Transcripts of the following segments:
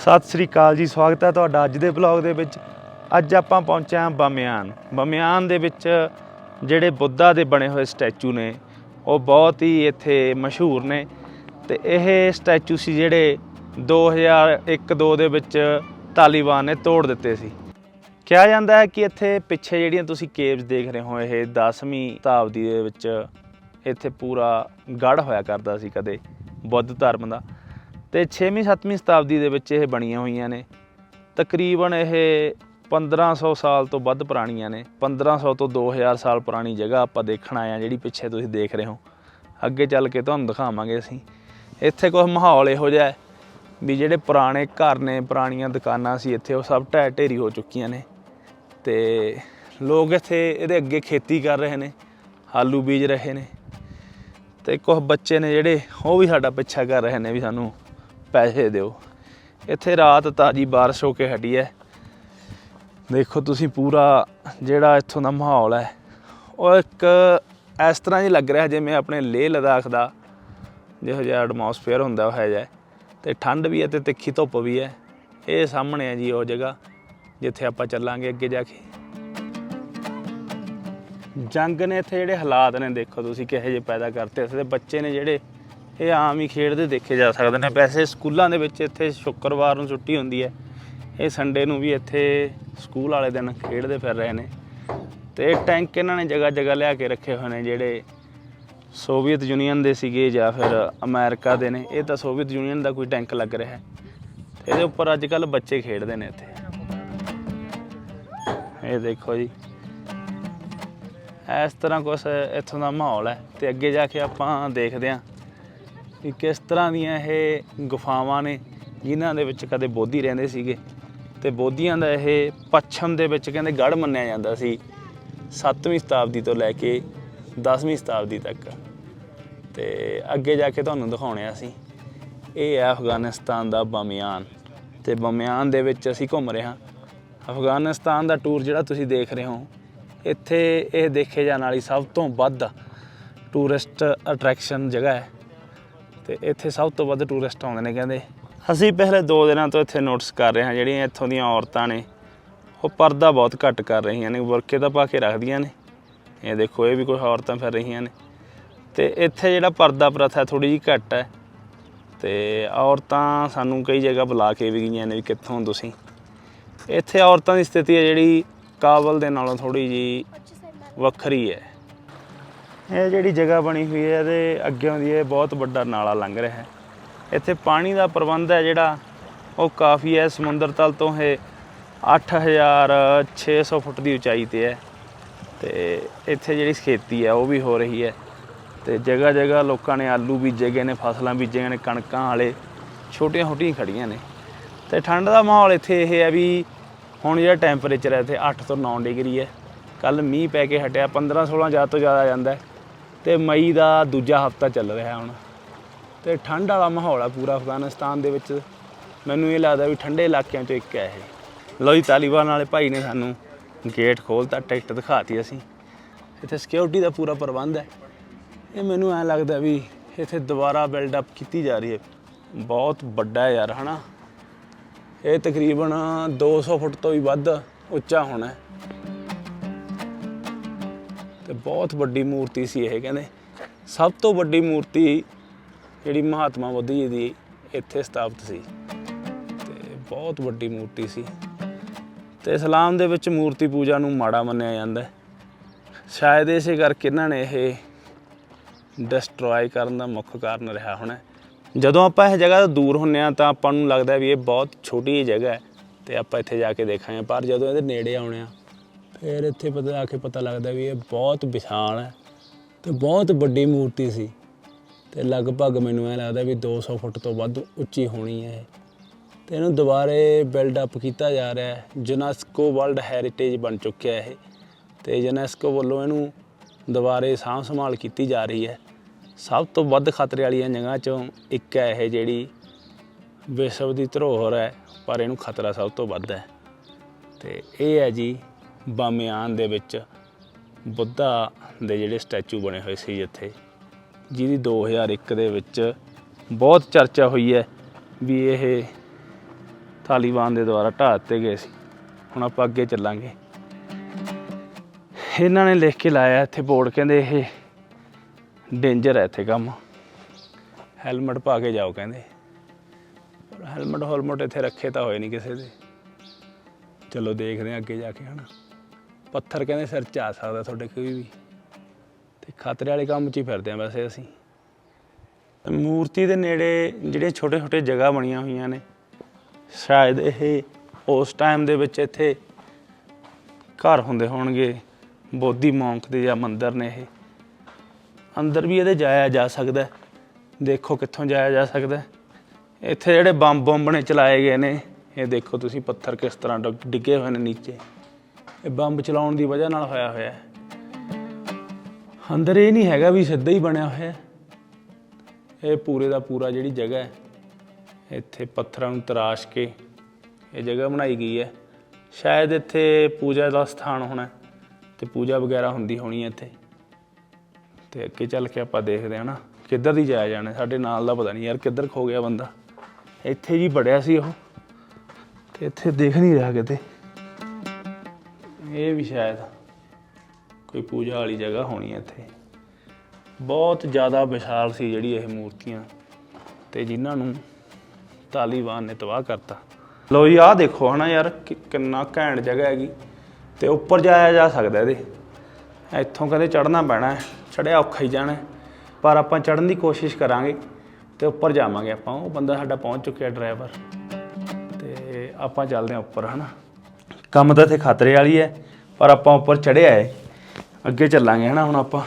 ਸਤਿ ਸ੍ਰੀ ਅਕਾਲ ਜੀ, ਸਵਾਗਤ ਹੈ ਤੁਹਾਡਾ ਅੱਜ ਦੇ ਬਲੌਗ ਦੇ ਵਿੱਚ। ਅੱਜ ਆਪਾਂ ਪਹੁੰਚੇ ਹਾਂ ਬਮਿਆਨ। ਬਮਿਆਨ ਦੇ ਵਿੱਚ ਜਿਹੜੇ ਬੁੱਧਾ ਦੇ ਬਣੇ ਹੋਏ ਸਟੈਚੂ ਨੇ, ਉਹ ਬਹੁਤ ਹੀ ਇੱਥੇ ਮਸ਼ਹੂਰ ਨੇ। ਤੇ ਇਹ ਸਟੈਚੂ ਸੀ ਜਿਹੜੇ 2001-2 ਦੇ ਵਿੱਚ ਤਾਲਿਬਾਨ ਨੇ ਤੋੜ ਦਿੱਤੇ ਸੀ। ਕਿਹਾ ਜਾਂਦਾ ਹੈ ਕਿ ਇੱਥੇ ਪਿੱਛੇ ਜਿਹੜੀਆਂ ਤੁਸੀਂ ਕੇਵਸ ਦੇਖ ਰਹੇ ਹੋ, ਇਹ 10ਵੀਂ ਸ਼ਤਾਬਦੀ ਦੇ ਵਿੱਚ ਇੱਥੇ ਪੂਰਾ ਗੜ ਹੋਇਆ ਕਰਦਾ ਸੀ ਕਦੇ, ਬੁੱਧ ਧਰਮ ਦਾ। ਤੇ 6ਵੀਂ 7ਵੀਂ ਸ਼ਤਾਬਦੀ ਦੇ ਵਿੱਚ ਇਹ ਬਣੀਆਂ ਹੋਈਆਂ ਨੇ। ਤਕਰੀਬਨ ਇਹ 1500 ਸਾਲ ਤੋਂ ਵੱਧ ਪੁਰਾਣੀਆਂ ਨੇ। 1500 ਤੋਂ 2000 ਸਾਲ ਪੁਰਾਣੀ ਜਗ੍ਹਾ ਆਪਾਂ ਦੇਖਣ ਆਏ ਆ ਜਿਹੜੀ ਪਿੱਛੇ ਤੁਸੀਂ ਦੇਖ ਰਹੇ ਹੋ। ਅੱਗੇ ਚੱਲ ਕੇ ਤੁਹਾਨੂੰ ਦਿਖਾਵਾਂਗੇ ਅਸੀਂ। ਇੱਥੇ ਕੁਝ ਮਾਹੌਲ ਇਹੋ ਜਿਹਾ ਹੈ ਵੀ ਜਿਹੜੇ ਪੁਰਾਣੇ ਘਰ ਨੇ, ਪੁਰਾਣੀਆਂ ਦੁਕਾਨਾਂ ਸੀ, ਇੱਥੇ ਉਹ ਸਭ ਢਹਿ ਢੇਰੀ ਹੋ ਚੁੱਕੀਆਂ ਨੇ। ਤੇ ਲੋਕ ਇੱਥੇ ਇਹਦੇ ਅੱਗੇ ਖੇਤੀ ਕਰ ਰਹੇ ਨੇ, ਆਲੂ ਬੀਜ ਰਹੇ ਨੇ। ਤੇ ਕੁਝ ਬੱਚੇ ਨੇ ਜਿਹੜੇ, ਉਹ ਵੀ ਸਾਡਾ ਪਿੱਛਾ ਕਰ ਰਹੇ ਨੇ ਵੀ ਸਾਨੂੰ ਪੈਸੇ ਦਿਓ। ਇੱਥੇ ਰਾਤ ਤਾਜੀ ਬਾਰਿਸ਼ ਹੋ ਕੇ ਹਟੀ ਹੈ ਦੇਖੋ ਤੁਸੀਂ ਪੂਰਾ ਜਿਹੜਾ ਇੱਥੋਂ ਦਾ ਮਾਹੌਲ ਹੈ ਉਹ ਇੱਕ ਇਸ ਤਰ੍ਹਾਂ ਹੀ ਲੱਗ ਰਿਹਾ ਜਿਵੇਂ ਆਪਣੇ ਲੇਹ ਲਦਾਖ ਦਾ ਜਿਹੋ ਜਿਹਾ ਐਟਮੋਸਫੇਅਰ ਹੁੰਦਾ ਉਹ ਹੈ ਜਿਹਾ ਤੇ ਠੰਡ ਵੀ ਹੈ ਤੇ ਤਿੱਖੀ ਧੁੱਪ ਵੀ ਹੈ ਇਹ ਸਾਹਮਣੇ ਹੈ ਜੀ ਉਹ ਜਗ੍ਹਾ, ਜਿੱਥੇ ਆਪਾਂ ਚੱਲਾਂਗੇ ਅੱਗੇ ਜਾ ਕੇ। ਜੰਗ ਨੇ ਇੱਥੇ ਜਿਹੜੇ ਹਾਲਾਤ ਨੇ ਦੇਖੋ ਤੁਸੀਂ ਕਿਹੋ ਜਿਹੇ ਪੈਦਾ ਕਰਤੇ। ਇੱਥੇ ਦੇ ਬੱਚੇ ਨੇ ਜਿਹੜੇ ਇਹ ਆਮ ਹੀ ਖੇਡਦੇ ਦੇਖੇ ਜਾ ਸਕਦੇ ਨੇ। ਵੈਸੇ ਸਕੂਲਾਂ ਦੇ ਵਿੱਚ ਇੱਥੇ ਸ਼ੁੱਕਰਵਾਰ ਨੂੰ ਛੁੱਟੀ ਹੁੰਦੀ ਹੈ। ਇਹ ਸੰਡੇ ਨੂੰ ਵੀ ਇੱਥੇ ਸਕੂਲ ਵਾਲੇ ਦਿਨ ਖੇਡਦੇ ਫਿਰ ਰਹੇ ਨੇ। ਤੇ ਟੈਂਕ ਇਹਨਾਂ ਨੇ ਜਗ੍ਹਾ ਜਗ੍ਹਾ ਲਿਆ ਕੇ ਰੱਖੇ ਹੋਏ ਨੇ, ਜਿਹੜੇ ਸੋਵੀਅਤ ਯੂਨੀਅਨ ਦੇ ਸੀਗੇ ਜਾਂ ਫਿਰ ਅਮਰੀਕਾ ਦੇ ਨੇ। ਇਹ ਤਾਂ ਸੋਵੀਅਤ ਯੂਨੀਅਨ ਦਾ ਕੋਈ ਟੈਂਕ ਲੱਗ ਰਿਹਾ ਹੈ। ਇਹਦੇ ਉੱਪਰ ਅੱਜ ਕੱਲ ਬੱਚੇ ਖੇਡਦੇ ਨੇ ਇੱਥੇ। ਇਹ ਦੇਖੋ ਜੀ। ਇਸ ਤਰ੍ਹਾਂ ਕੁਛ ਇੱਥੋਂ ਦਾ ਮਾਹੌਲ ਹੈ। ਤੇ ਅੱਗੇ ਜਾ ਕੇ ਆਪਾਂ ਦੇਖਦੇ ਹਾਂ। ਕਿ ਕਿਸ ਤਰ੍ਹਾਂ ਦੀਆਂ ਇਹ ਗੁਫਾਵਾਂ ਨੇ, ਜਿਨ੍ਹਾਂ ਦੇ ਵਿੱਚ ਕਦੇ ਬੋਧੀ ਰਹਿੰਦੇ ਸੀਗੇ। ਤੇ ਬੋਧੀਆਂ ਦਾ ਇਹ ਪੱਛਮ ਦੇ ਵਿੱਚ ਕਹਿੰਦੇ ਗੜ ਮੰਨਿਆ ਜਾਂਦਾ ਸੀ 7ਵੀਂ ਸ਼ਤਾਬਦੀ ਤੋਂ ਲੈ ਕੇ 10ਵੀਂ ਸ਼ਤਾਬਦੀ ਤੱਕ। ਤੇ ਅੱਗੇ ਜਾ ਕੇ ਤੁਹਾਨੂੰ ਦਿਖਾਉਣੇ ਆ ਅਸੀਂ। ਇਹ ਹੈ ਅਫਗਾਨਿਸਤਾਨ ਦਾ ਬਮਿਆਨ। ਤੇ ਬਮਿਆਨ ਦੇ ਵਿੱਚ ਅਸੀਂ ਘੁੰਮ ਰਹੇ ਹਾਂ। ਅਫਗਾਨਿਸਤਾਨ ਦਾ ਟੂਰ ਜਿਹੜਾ ਤੁਸੀਂ ਦੇਖ ਰਹੇ ਹੋ, ਇੱਥੇ ਇਹ ਦੇਖੇ ਜਾਣ ਵਾਲੀ ਸਭ ਤੋਂ ਵੱਧ ਟੂਰਿਸਟ ਅਟਰੈਕਸ਼ਨ ਜਗ੍ਹਾ ਹੈ। ਤੇ ਇੱਥੇ ਸਭ ਤੋਂ ਵੱਧ ਟੂਰਿਸਟ ਆਉਂਦੇ ਨੇ ਕਹਿੰਦੇ। ਅਸੀਂ ਪਹਿਲੇ 2 ਦਿਨਾਂ ਤੋਂ ਇੱਥੇ ਨੋਟਿਸ ਕਰ ਰਹੇ ਹਾਂ, ਜਿਹੜੀਆਂ ਇੱਥੋਂ ਦੀਆਂ ਔਰਤਾਂ ਨੇ, ਉਹ ਪਰਦਾ ਬਹੁਤ ਘੱਟ ਕਰ ਰਹੀਆਂ ਨੇ, ਬੁਰਕੇ ਤਾਂ ਪਾ ਕੇ ਰੱਖਦੀਆਂ ਨੇ। ਇਹ ਦੇਖੋ, ਇਹ ਵੀ ਕੋਈ ਔਰਤਾਂ ਫਿਰ ਰਹੀਆਂ ਨੇ। ਤੇ ਇੱਥੇ ਜਿਹੜਾ ਪਰਦਾ ਪ੍ਰਥਾ ਥੋੜੀ ਜਿਹੀ ਘੱਟ ਹੈ। ਤੇ ਔਰਤਾਂ ਸਾਨੂੰ ਕਈ ਜਗ੍ਹਾ ਬੁਲਾ ਕੇ ਵੀ ਗਈਆਂ ਨੇ ਵੀ ਕਿੱਥੋਂ ਤੁਸੀਂ। ਇੱਥੇ ਔਰਤਾਂ ਦੀ ਸਥਿਤੀ ਹੈ ਜਿਹੜੀ ਕਾਬਲ ਦੇ ਨਾਲੋਂ ਥੋੜੀ ਜੀ ਵੱਖਰੀ ਹੈ। ਇਹ ਜਿਹੜੀ ਜਗ੍ਹਾ ਬਣੀ ਹੋਈ ਹੈ, ਇਹਦੇ ਅੱਗੇ ਦੀ ਇਹ ਬਹੁਤ ਵੱਡਾ ਨਾਲਾ ਲੰਘ ਰਿਹਾ ਹੈ। ਇੱਥੇ ਪਾਣੀ ਦਾ ਪ੍ਰਬੰਧ ਹੈ ਜਿਹੜਾ, ਉਹ ਕਾਫੀ ਹੈ, ਸਮੁੰਦਰ ਤਲ ਤੋਂ ਇਹ 8600 ਫੁੱਟ ਦੀ ਉਚਾਈ ਤੇ ਹੈ। ਤੇ ਇੱਥੇ ਜਿਹੜੀ ਖੇਤੀ ਹੈ, ਉਹ ਵੀ ਹੋ ਰਹੀ ਹੈ। ਤੇ ਜਗ੍ਹਾ ਜਗ੍ਹਾ ਲੋਕਾਂ ਨੇ ਆਲੂ ਬੀਜੇ ਗਏ ਨੇ, ਫਸਲਾਂ ਬੀਜੀਆਂ ਨੇ, ਕਣਕਾਂ ਵਾਲੇ ਛੋਟੀਆਂ ਛੋਟੀਆਂ ਖੜੀਆਂ ਨੇ। ਤੇ ਠੰਡ ਦਾ ਮਾਹੌਲ ਇੱਥੇ ਇਹ ਹੈ ਵੀ ਹੁਣ ਜਿਹੜਾ ਟੈਂਪਰੇਚਰ ਹੈ, ਇੱਥੇ 8 ਤੋਂ 9 ਡਿਗਰੀ ਹੈ। ਕੱਲ ਮੀਂਹ ਪੈ ਕੇ ਹਟਿਆ 15 16 ਜ਼ਿਆਦਾ ਤੋਂ ਜ਼ਿਆਦਾ ਜਾਂਦਾ ਹੈ। ਤੇ ਮਈ ਦਾ ਦੂਜਾ ਹਫਤਾ ਚੱਲ ਰਿਹਾ ਹੁਣ। ਤੇ ਠੰਡ ਵਾਲਾ ਮਾਹੌਲ ਆ ਪੂਰਾ ਅਫਗਾਨਿਸਤਾਨ ਦੇ ਵਿੱਚ। ਮੈਨੂੰ ਇਹ ਲੱਗਦਾ ਵੀ ਠੰਡੇ ਇਲਾਕਿਆਂ ਚੋਂ ਇੱਕ ਹੈ ਇਹ। ਲੋ ਜੀ, ਤਾਲਿਬਾਨ ਵਾਲੇ ਭਾਈ ਨੇ ਸਾਨੂੰ ਗੇਟ ਖੋਲਤਾ ਟਿਕਟ ਦਿਖਾਤੀ ਅਸੀਂ। ਇੱਥੇ ਸਿਕਿਉਰਿਟੀ ਦਾ ਪੂਰਾ ਪ੍ਰਬੰਧ ਹੈ। ਇਹ ਮੈਨੂੰ ਐ ਲੱਗਦਾ ਵੀ ਇੱਥੇ ਦੁਬਾਰਾ ਬਿਲਡ ਅਪ ਕੀਤੀ ਜਾ ਰਹੀ ਹੈ। ਬਹੁਤ ਵੱਡਾ ਹੈ ਯਾਰ, ਹਨਾ? ਇਹ ਤਕਰੀਬਨ 200 ਫੁੱਟ ਤੋਂ ਵੀ ਵੱਧ ਉੱਚਾ ਹੋਣਾ ਤੇ ਬਹੁਤ ਵੱਡੀ ਮੂਰਤੀ ਸੀ ਇਹ, ਕਹਿੰਦੇ। ਸਭ ਤੋਂ ਵੱਡੀ ਮੂਰਤੀ ਜਿਹੜੀ ਮਹਾਤਮਾ ਬੁੱਧ ਜੀ ਦੀ ਇੱਥੇ ਸਥਾਪਿਤ ਸੀ। ਤੇ ਬਹੁਤ ਵੱਡੀ ਮੂਰਤੀ ਸੀ। ਤੇ ਇਸਲਾਮ ਦੇ ਵਿੱਚ ਮੂਰਤੀ ਪੂਜਾ ਨੂੰ ਮਾੜਾ ਮੰਨਿਆ ਜਾਂਦਾ ਹੈ। ਸ਼ਾਇਦ ਇਸੇ ਕਰਕੇ ਇਹਨਾਂ ਨੇ ਇਹ ਡਿਸਟਰੋਏ ਕਰਨ ਦਾ ਮੁੱਖ ਕਾਰਨ ਰਿਹਾ ਹੋਣਾ ਜਦੋਂ ਆਪਾਂ ਇਹ ਜਗ੍ਹਾ ਤੋਂ ਦੂਰ ਹੁੰਨੇ ਆ ਤਾਂ ਆਪਾਂ ਨੂੰ ਲੱਗਦਾ ਵੀ ਇਹ ਬਹੁਤ ਛੋਟੀ ਜਿਹੀ ਜਗ੍ਹਾ ਹੈ ਤੇ ਆਪਾਂ ਇੱਥੇ ਜਾ ਕੇ ਦੇਖਾਂਗੇ। ਪਰ ਜਦੋਂ ਇਹਦੇ ਨੇੜੇ ਆਉਣੇ ਆ ਫਿਰ ਇੱਥੇ ਪਤਾ ਆ ਕੇ ਪਤਾ ਲੱਗਦਾ ਵੀ ਇਹ ਬਹੁਤ ਵਿਸ਼ਾਲ ਹੈ ਤੇ ਬਹੁਤ ਵੱਡੀ ਮੂਰਤੀ ਸੀ ਤੇ ਲਗਭਗ ਮੈਨੂੰ ਐ ਲੱਗਦਾ ਵੀ 200 ਫੁੱਟ ਤੋਂ ਵੱਧ ਉੱਚੀ ਹੋਣੀ ਹੈ ਇਹ। ਤੇ ਇਹਨੂੰ ਦੁਬਾਰੇ ਬਿਲਡ ਅਪ ਕੀਤਾ ਜਾ ਰਿਹਾ ਹੈ। ਯੂਨੈਸਕੋ ਵਰਲਡ ਹੈਰੀਟੇਜ ਬਣ ਚੁੱਕਿਆ ਇਹ ਤੇ ਯੂਨੈਸਕੋ ਵੱਲੋਂ ਇਹਨੂੰ ਦੁਬਾਰੇ ਸਾਂਭ ਸੰਭਾਲ ਕੀਤੀ ਜਾ ਰਹੀ ਹੈ। ਸਭ ਤੋਂ ਵੱਧ ਖਤਰੇ ਵਾਲੀਆਂ ਜਗ੍ਹਾ ਚੋਂ ਇੱਕ ਹੈ ਇਹ ਜਿਹੜੀ ਵਿਸ਼ਵ ਦੀ ਧਰੋਹਰ ਹੈ, ਪਰ ਇਹਨੂੰ ਖਤਰਾ ਸਭ ਤੋਂ ਵੱਧ ਹੈ। ਤੇ ਇਹ ਹੈ ਜੀ ਬਾਮਿਆਨ ਦੇ ਵਿੱਚ ਬੁੱਧਾ ਦੇ ਜਿਹੜੇ ਸਟੈਚੂ ਬਣੇ ਹੋਏ ਸੀ ਇੱਥੇ ਜਿਹਦੀ 2001 ਦੇ ਵਿੱਚ ਬਹੁਤ ਚਰਚਾ ਹੋਈ ਹੈ ਵੀ ਇਹ ਤਾਲੀਬਾਨ ਦੇ ਦੁਆਰਾ ਢਾਹ ਦਿੱਤੇ ਗਏ ਸੀ। ਹੁਣ ਆਪਾਂ ਅੱਗੇ ਚੱਲਾਂਗੇ। ਇਹਨਾਂ ਨੇ ਲਿਖ ਕੇ ਲਾਇਆ ਇੱਥੇ ਬੋਰਡ, ਕਹਿੰਦੇ ਇਹ ਡੇਂਜਰ ਹੈ ਇੱਥੇ ਕੰਮ। ਹੈਲਮਟ ਪਾ ਕੇ ਜਾਓ, ਕਹਿੰਦੇ। ਪਰ ਹੈਲਮਟ ਹੋਲਮਟ ਇੱਥੇ ਰੱਖੇ ਤਾਂ ਹੋਏ ਨਹੀਂ ਕਿਸੇ ਦੇ। ਚਲੋ ਦੇਖਦੇ ਹਾਂ ਅੱਗੇ ਜਾ ਕੇ ਹਨਾ। ਪੱਥਰ ਕਹਿੰਦੇ ਸਿਰ 'ਚ ਆ ਸਕਦਾ ਤੁਹਾਡੇ ਕੋਈ ਵੀ। ਤੇ ਖਤਰੇ ਵਾਲੇ ਕੰਮ 'ਚ ਹੀ ਫਿਰਦੇ ਆ ਵੈਸੇ ਅਸੀਂ। ਮੂਰਤੀ ਦੇ ਨੇੜੇ ਜਿਹੜੇ ਛੋਟੇ ਛੋਟੇ ਜਗ੍ਹਾ ਬਣੀਆਂ ਹੋਈਆਂ ਨੇ, ਸ਼ਾਇਦ ਇਹ ਉਸ ਟਾਈਮ ਦੇ ਵਿੱਚ ਇੱਥੇ ਘਰ ਹੁੰਦੇ ਹੋਣਗੇ, ਬੋਧੀ ਮੌਂਕ ਦੇ ਜਾਂ ਮੰਦਿਰ ਨੇ ਇਹ। ਅੰਦਰ ਵੀ ਇਹਦੇ ਜਾਇਆ ਜਾ ਸਕਦਾ ਦੇਖੋ ਕਿੱਥੋਂ ਜਾਇਆ ਜਾ ਸਕਦਾ ਇੱਥੇ ਜਿਹੜੇ ਬੰਬ ਬੰਬ ਨੇ ਚਲਾਏ ਗਏ ਨੇ, ਇਹ ਦੇਖੋ ਤੁਸੀਂ ਪੱਥਰ ਕਿਸ ਤਰ੍ਹਾਂ ਡਿੱਗੇ ਹੋਏ ਨੇ ਨੀਚੇ। ਇਹ ਬੰਬ ਚਲਾਉਣ ਦੀ ਵਜ੍ਹਾ ਨਾਲ ਹੋਇਆ ਹੋਇਆ ਹੈ। ਅੰਦਰ ਇਹ ਨਹੀਂ ਹੈਗਾ ਵੀ ਸਿੱਧਾ ਹੀ ਬਣਿਆ ਹੋਇਆ ਇਹ ਪੂਰੇ ਦਾ ਪੂਰਾ ਜਿਹੜੀ ਜਗ੍ਹਾ ਹੈ, ਇੱਥੇ ਪੱਥਰਾਂ ਨੂੰ ਤਰਾਸ਼ ਕੇ ਇਹ ਜਗ੍ਹਾ ਬਣਾਈ ਗਈ ਹੈ। ਸ਼ਾਇਦ ਇੱਥੇ ਪੂਜਾ ਦਾ ਸਥਾਨ ਹੋਣਾ ਹੈ ਤੇ ਪੂਜਾ ਵਗੈਰਾ ਹੁੰਦੀ ਹੋਣੀ ਹੈ ਇੱਥੇ। ਤੇ ਅੱਗੇ ਚੱਲ ਕੇ ਆਪਾਂ ਦੇਖਦੇ ਹਾਂ ਨਾ, ਕਿੱਧਰ ਦੀ ਜਾਇਆ ਜਾਣਾ ਸਾਡੇ ਨਾਲ ਦਾ ਪਤਾ ਨਹੀਂ ਯਾਰ ਕਿੱਧਰ ਖੋ ਗਿਆ ਬੰਦਾ। ਇੱਥੇ ਜੀ ਬੜਿਆ ਸੀ ਉਹ। ਤੇ ਇੱਥੇ ਦੇਖ ਨਹੀਂ ਰਿਹਾ ਕਿਤੇ। ਇਹ ਵੀ ਸ਼ਾਇਦ ਕੋਈ ਪੂਜਾ ਵਾਲੀ ਜਗ੍ਹਾ ਹੋਣੀ ਹੈ ਇੱਥੇ। ਬਹੁਤ ਜ਼ਿਆਦਾ ਵਿਸ਼ਾਲ ਸੀ ਜਿਹੜੀ ਇਹ ਮੂਰਤੀਆਂ ਤੇ ਜਿਨ੍ਹਾਂ ਨੂੰ ਤਾਲੀਬਾਨ ਨੇ ਤਬਾਹ ਕਰਤਾ। ਲੋ ਜੀ, ਆਹ ਦੇਖੋ ਹਨਾ ਯਾਰ, ਕਿ- ਕਿੰਨਾ ਘੈਂਟ ਜਗ੍ਹਾ ਹੈਗੀ। ਤੇ ਉੱਪਰ ਜਾਇਆ ਜਾ ਸਕਦਾ ਇਹਦੇ। ਇੱਥੋਂ ਕਦੇ ਚੜ੍ਹਨਾ ਪੈਣਾ ਹੈ ਚੜਿਆ ਔਖਾ ਹੀ ਜਾਣਾ ਹੈ। ਪਰ ਆਪਾਂ ਚੜ੍ਹਨ ਦੀ ਕੋਸ਼ਿਸ਼ ਕਰਾਂਗੇ ਤੇ ਉੱਪਰ ਜਾਵਾਂਗੇ ਆਪਾਂ। ਉਹ ਬੰਦਾ ਸਾਡਾ ਪਹੁੰਚ ਚੁੱਕਿਆ ਡਰਾਈਵਰ। ਤੇ ਆਪਾਂ ਚੱਲਦੇ ਹਾਂ ਉੱਪਰ, ਹਨਾ। ਕੰਮ ਤਾਂ ਇੱਥੇ ਖਤਰੇ ਵਾਲੀ ਹੈ, ਪਰ ਆਪਾਂ ਉੱਪਰ ਚੜਿਆ ਹੈ। ਅੱਗੇ ਚੱਲਾਂਗੇ ਹਨਾ ਹੁਣ ਆਪਾਂ।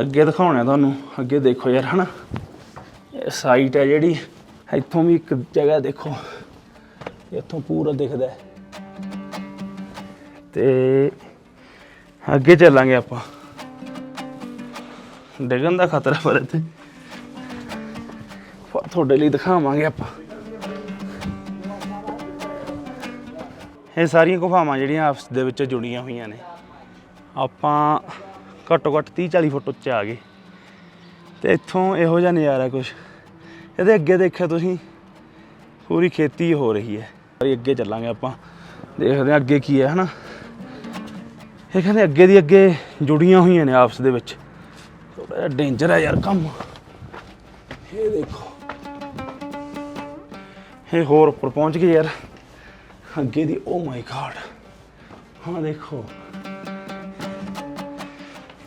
ਅੱਗੇ ਦਿਖਾਉਣਾ ਤੁਹਾਨੂੰ, ਅੱਗੇ ਦੇਖੋ ਯਾਰ ਹਨਾ। ਇਹ ਸਾਈਟ ਹੈ ਜਿਹੜੀ, ਇੱਥੋਂ ਵੀ ਇੱਕ ਜਗ੍ਹਾ ਦੇਖੋ। ਇੱਥੋਂ ਪੂਰਾ ਦਿਖਦਾ ਹੈ। ਤੇ ਅੱਗੇ ਚੱਲਾਂਗੇ ਆਪਾਂ। ਡਿੱਗਣ ਦਾ ਖਤਰਾ ਪਰ ਇੱਥੇ। ਤੁਹਾਡੇ ਲਈ ਦਿਖਾਵਾਂਗੇ ਆਪਾਂ। ਇਹ ਸਾਰੀਆਂ ਗੁਫਾਵਾਂ ਜਿਹੜੀਆਂ ਆਪਸ ਦੇ ਵਿੱਚ ਜੁੜੀਆਂ ਹੋਈਆਂ ਨੇ। ਆਪਾਂ ਘੱਟੋ ਘੱਟ 30 40 ਫੁੱਟ ਉੱਚੇ ਆ ਗਏ। ਤੇ ਇੱਥੋਂ ਇਹੋ ਜਿਹਾ ਨਜ਼ਾਰਾ ਕੁਝ ਇਹਦੇ ਅੱਗੇ ਦੇਖਿਆ ਤੁਸੀਂ, ਪੂਰੀ ਖੇਤੀ ਹੋ ਰਹੀ ਹੈ। ਪਰ ਅੱਗੇ ਚੱਲਾਂਗੇ ਆਪਾਂ। ਦੇਖਦੇ ਹਾਂ ਅੱਗੇ ਕੀ ਹੈ, ਹਨਾ? ਇਹ ਕਹਿੰਦੇ ਅੱਗੇ ਦੀ ਅੱਗੇ ਜੁੜੀਆਂ ਹੋਈਆਂ ਨੇ ਆਪਸ ਦੇ ਵਿੱਚ। ਥੋੜਾ ਜਿਹਾ ਡੇਂਜਰ ਹੈ ਯਾਰ ਕੰਮ। ਇਹ ਦੇਖੋ। ਇਹ ਹੋਰ ਉੱਪਰ ਪਹੁੰਚ ਗਏ ਯਾਰ। ਅੱਗੇ ਦੀ ਓ ਮਾਈ ਗॉड ਹਾਂ, ਦੇਖੋ।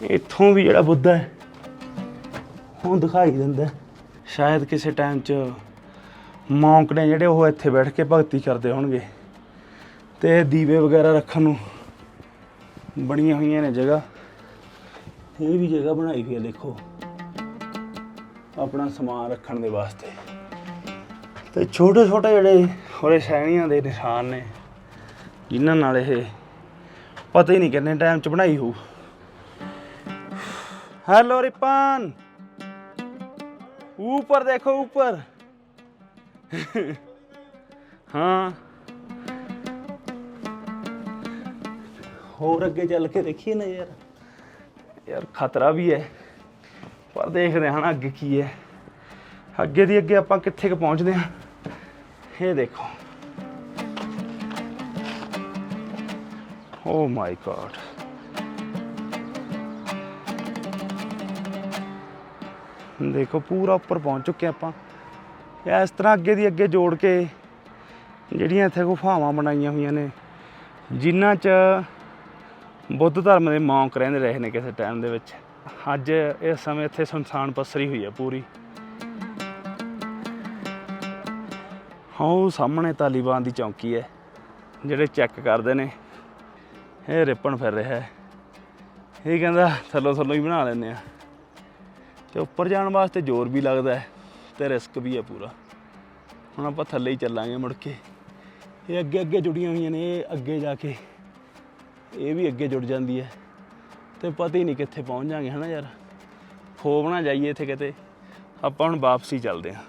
ਇੱਥੋਂ ਵੀ ਜਿਹੜਾ ਬੁੱਧਾ ਹੈ, ਉਹ ਦਿਖਾਈ ਦਿੰਦਾ ਹੈ। ਸ਼ਾਇਦ ਕਿਸੇ ਟਾਈਮ 'ਚ ਮੌਂਕ ਨੇ ਜਿਹੜੇ ਉਹ ਇੱਥੇ ਬੈਠ ਕੇ ਭਗਤੀ ਕਰਦੇ ਹੋਣਗੇ। ਤੇ ਦੀਵੇ ਵਗੈਰਾ ਰੱਖਣ ਨੂੰ ਬਣੀਆਂ ਹੋਈਆਂ ਨੇ ਜਗ੍ਹਾ। ਇਹ ਵੀ ਜਗ੍ਹਾ ਬਣਾਈ ਹੋਈ ਹੈ, ਦੇਖੋ। ਆਪਣਾ ਸਮਾਨ ਰੱਖਣ ਦੇ ਵਾਸਤੇ। ਤੇ ਛੋਟੇ ਛੋਟੇ ਜਿਹੜੇ ਹੋਰੇ ਸੈਣੀਆਂ ਦੇ ਨਿਸ਼ਾਨ ਨੇ ਜਿਨ੍ਹਾਂ ਨਾਲ ਇਹ ਪਤਾ ਹੀ ਨਹੀਂ ਕਿੰਨੇ ਟਾਈਮ ਚ ਬਣਾਈ ਹੋਊ हेलो रिपान ऊपर देखो ऊपर हाँ ਹੋਰ ਅੱਗੇ ਚੱਲ ਕੇ ਦੇਖੀਏ ਨਾ ਯਾਰ ਯਾਰ ਖਤਰਾ ਵੀ ਹੈ ਪਰ ਦੇਖਦੇ ਹਾਂ ਨਾ ਅੱਗੇ ਕੀ ਹੈ ਅੱਗੇ ਦੀ ਅੱਗੇ ਆਪਾਂ ਕਿੱਥੇ ਕੁ ਪਹੁੰਚਦੇ ਹਾਂ ਇਹ ਦੇਖੋ। oh ਓ ਮਾਈ ਦੇਖੋ, ਪੂਰਾ ਉੱਪਰ ਪਹੁੰਚ ਚੁੱਕੇ ਆਪਾਂ। ਇਸ ਤਰ੍ਹਾਂ ਅੱਗੇ ਦੀ ਅੱਗੇ ਜੋੜ ਕੇ ਜਿਹੜੀਆਂ ਇੱਥੇ ਗੁਫਾਵਾਂ ਬਣਾਈਆਂ ਹੋਈਆਂ ਨੇ, ਜਿਨ੍ਹਾਂ 'ਚ ਬੁੱਧ ਧਰਮ ਦੇ ਮੌਂਕ ਰਹਿੰਦੇ ਰਹੇ ਨੇ ਕਿਸੇ ਟਾਈਮ ਦੇ ਵਿੱਚ। ਅੱਜ ਇਸ ਸਮੇਂ ਇੱਥੇ ਸੁਨਸਾਨ ਪਸਰੀ ਹੋਈ ਹੈ ਪੂਰੀ। ਉਹ ਸਾਹਮਣੇ ਤਾਲੀਬਾਨ ਦੀ ਚੌਂਕੀ ਹੈ, ਜਿਹੜੇ ਚੈੱਕ ਕਰਦੇ ਨੇ। ਇਹ ਰਿਪਨ ਫਿਰ ਰਿਹਾ ਹੈ। ਇਹ ਕਹਿੰਦਾ, ਥੱਲੋਂ ਥੱਲੋਂ ਹੀ ਬਣਾ ਲੈਂਦੇ ਆ ਤੇ ਉੱਪਰ ਜਾਣ ਵਾਸਤੇ ਜ਼ੋਰ ਵੀ ਲੱਗਦਾ ਹੈ ਤੇ ਰਿਸਕ ਵੀ ਹੈ ਪੂਰਾ। ਹੁਣ ਆਪਾਂ ਥੱਲੇ ਹੀ ਚੱਲਾਂਗੇ ਮੁੜ ਕੇ। ਇਹ ਅੱਗੇ ਅੱਗੇ ਜੁੜੀਆਂ ਹੋਈਆਂ ਨੇ, ਇਹ ਅੱਗੇ ਜਾ ਕੇ। ਇਹ ਵੀ ਅੱਗੇ ਜੁੜ ਜਾਂਦੀ ਹੈ। ਤੇ ਪਤਾ ਹੀ ਨਹੀਂ ਕਿੱਥੇ ਪਹੁੰਚ ਜਾਾਂਗੇ, ਹਨਾ ਯਾਰ? ਖੋਬ ਨਾ ਜਾਈਏ ਇੱਥੇ ਕਿਤੇ। ਆਪਾਂ ਹੁਣ ਵਾਪਸੀ ਚੱਲਦੇ ਹਾਂ।